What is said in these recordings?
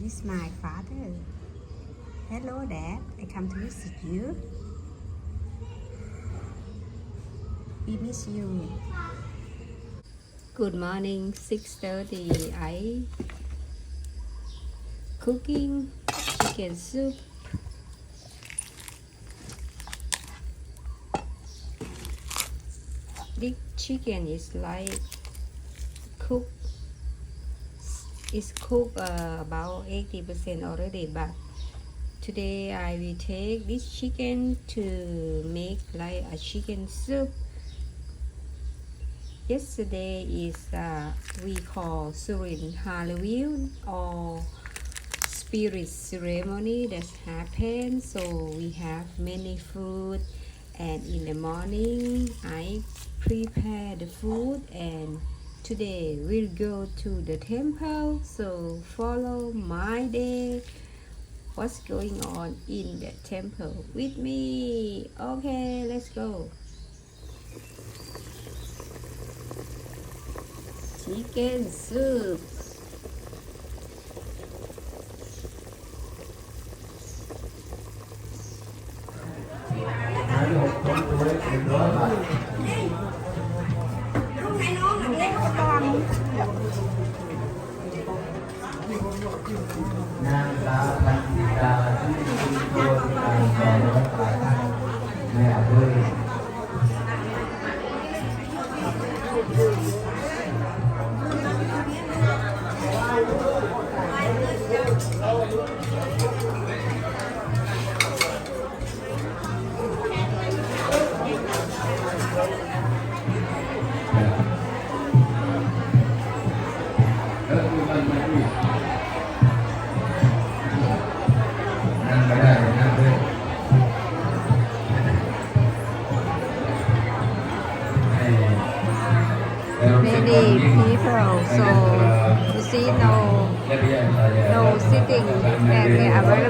This is my father. Hello, Dad. I come to visit you. We miss you. Good morning. 6:30. I cooking chicken soup. This chicken is like cooked is cooked uh, about 80% already but today I will take this chicken to make like a chicken soup. Yesterday is uh, we call Surin Halloween or spirit ceremony that happened. So we have many food and in the morning I prepare the food and today we'll go to the temple. So follow my day. What's going on in the temple with me? Okay let's go. Chicken soup นางสาวพันธิตาที่คุณตัวที่การสอนรักษาท่านแม่ด้วย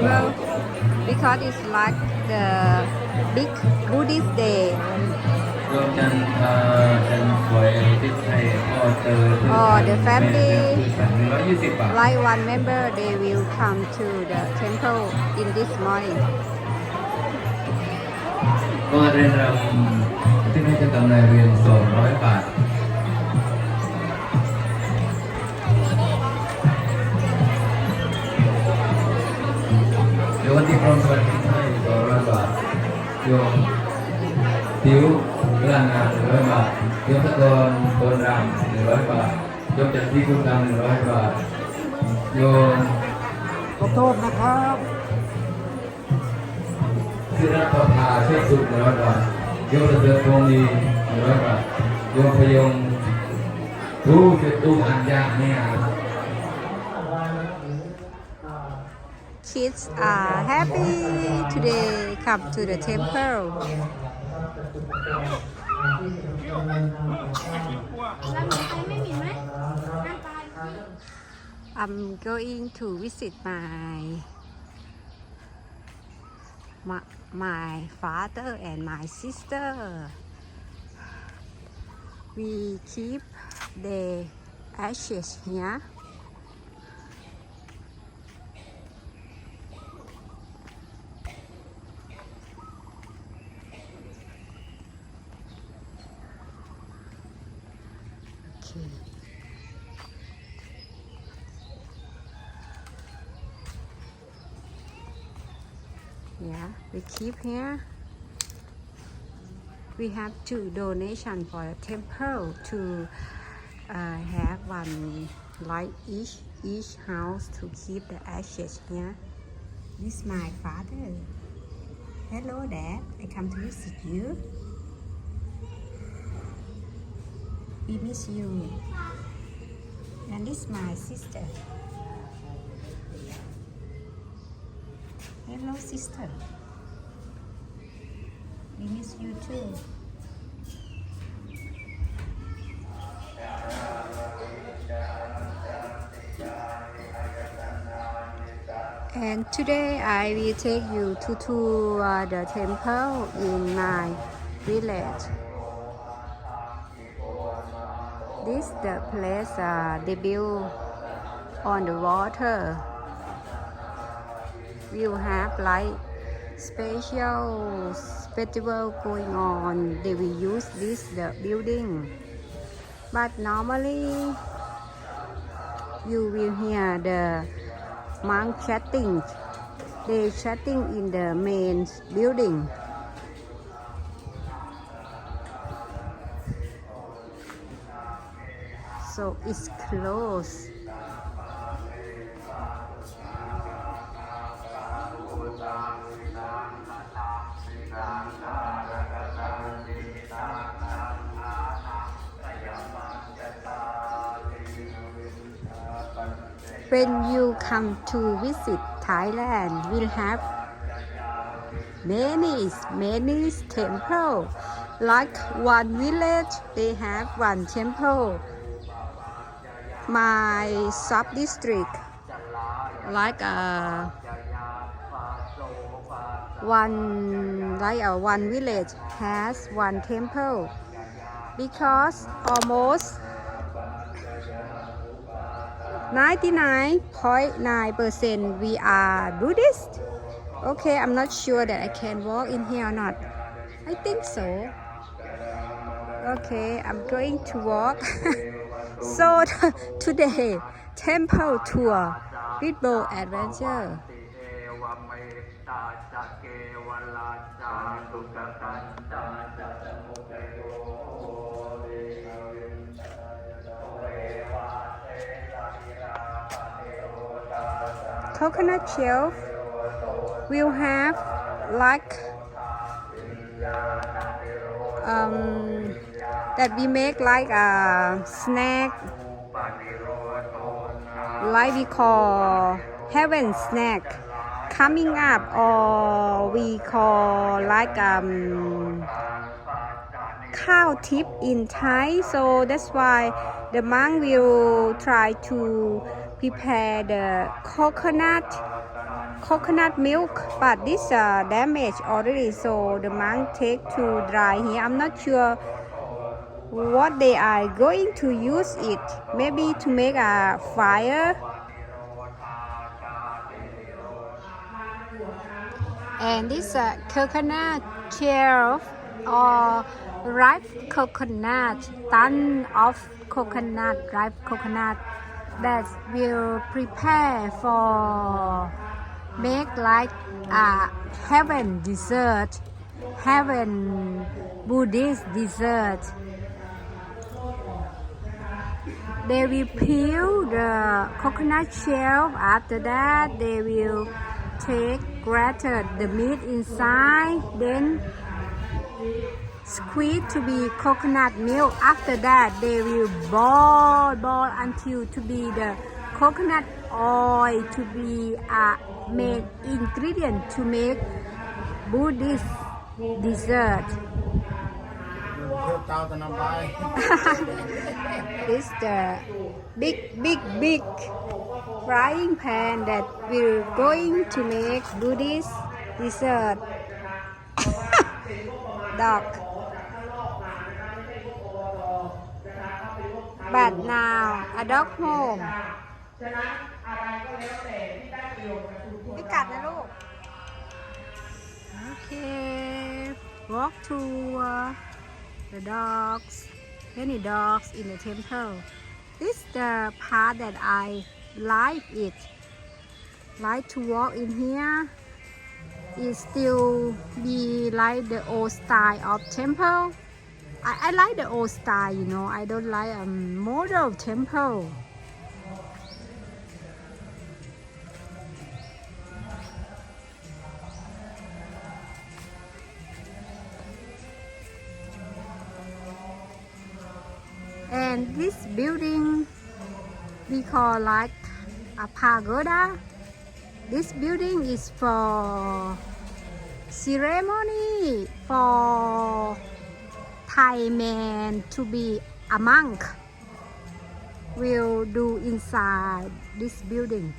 area available because it's like the big Buddhist day รวมจันทร์เอ่อจันทร์สวยที่ไทยพ่อเจอ Oh, the family สั่งหนึ่งร้อยยี่สิบบาท like one member they will come to the temple in this morning ก็เรียนรำที่นี่จะกำไรเรียนสองร้อยบาท พร้อมสวัสดิ์ให้สองร้อยบาทโยมติวเรื่องงานหนึ่งร้อยบาทโยมตะกอนโกนรำหนึ่งร้อยบาทโยมจัดที่คุณกรรมหนึ่งร้อยบาทโยมขอโทษนะครับศิรประภาเชื่อสุขหนึ่งร้อยบาทโยมตะเสือพงมีหนึ่งร้อยบาทโยมพยงผู้เจ็ดตู้อันยากเนี่ย kids are happy today. Come to the temple. I'm going to visit my my, my father and my sister. We keep the ashes here. Keep here. We have two donation for the temple to uh, have one like each each house to keep the ashes here. This my father. Hello, Dad. I come to visit you. We miss you. And this my sister. Hello, sister. You too. And today I will take you to tour the temple in my village. This the place uh, they build on the water will have like special festival going on. They will use this the building. But normally you will hear the monk chatting. They chatting in the main building. So it's close when you come to visit Thailand we'll have many many temples. like one village they have one temple my sub district like a one like a one village has one temple because almost 99.9% we are Buddhist. Okay, I'm not sure that I can walk in here or not. I think so. Okay, I'm going to walk. so today, temple tour with Bow Adventure. Coconut shelf will have like um, that we make like a snack like we call heaven snack coming up or we call like um, cow tip in Thai. So that's why the monk will try to prepare the coconut coconut milk but this uh, damaged already so the monk take to dry here. I'm not sure what they are going to use it. Maybe to make a fire. And this uh, coconut shelf or ripe coconut ton of coconut ripe coconut that will prepare for make like a heaven dessert heaven buddhist dessert. They will peel the coconut shell. After that they will take grated the meat inside then squeeze to be coconut milk. After that, they will boil, boil until to be the coconut oil to be uh, a main ingredient to make Buddhist dessert. it's the big, big, big frying pan that we're going to make Buddhist dessert. Duck. but now a dog home พิกัดนะลูก Okay walk tour the dogs many dogs in the temple this the part that I like it like to walk in here it still be like the old style of temple I, I like the old style you know. I don't like um, a model temple. And this building we call like a pagoda this building is for ceremony for Thai man to be a monk will do inside this building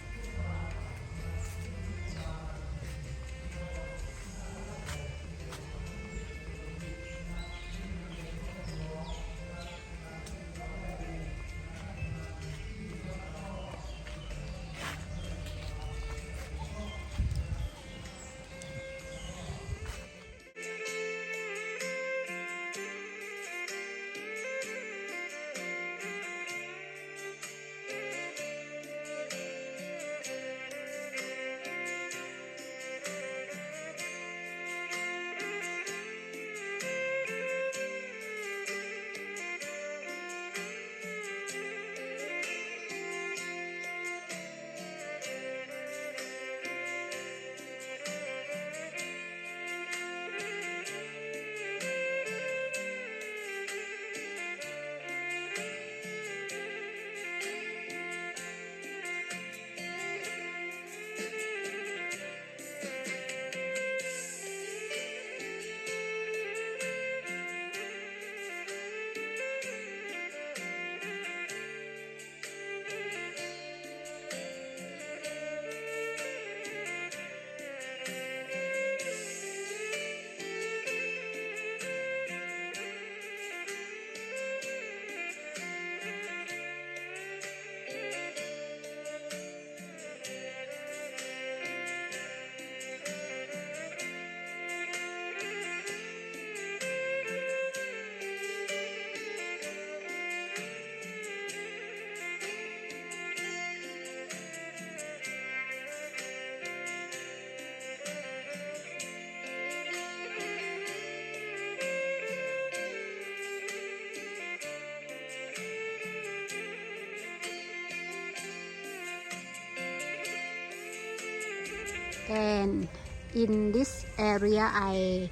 and in this area I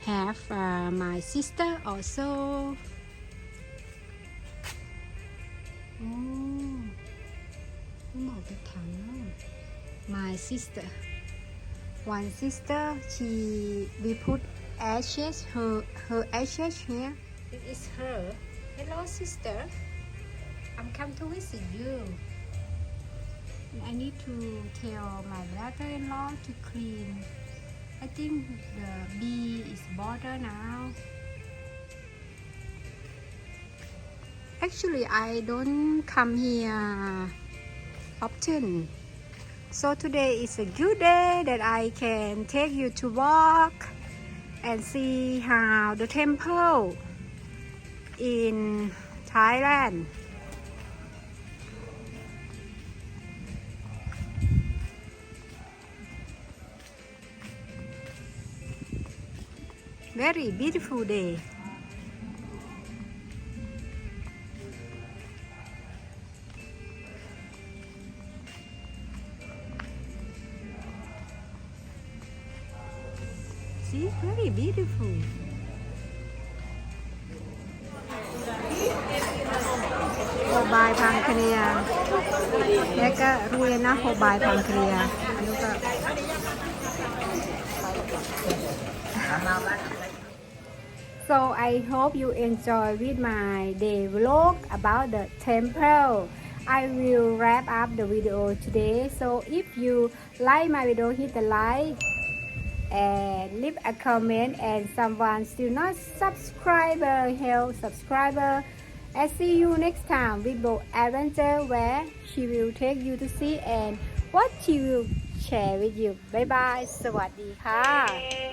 have uh, my sister also. Oh, my sister. One sister she we put ashes her her ashes here. It is her. Hello sister. I'm come to visit you. I need to tell my brother-in-law to clean I think the bee is border now actually I don't come here often so today is a good day that I can take you to walk and see how the temple in Thailand. Very beautiful day. See, very beautiful. โฮบายพังเคลียและก็เรียนนะโฮบายพังเคลียอันนี้ก็ So I hope you enjoy with my day vlog about the temple. I will wrap up the video today. So if you like my video, hit the like and leave a comment and someone still not subscriber help subscriber and see you next time with Bo Adventure where she will take you to see and what she will share with you bye bye สวัสดีค่ะ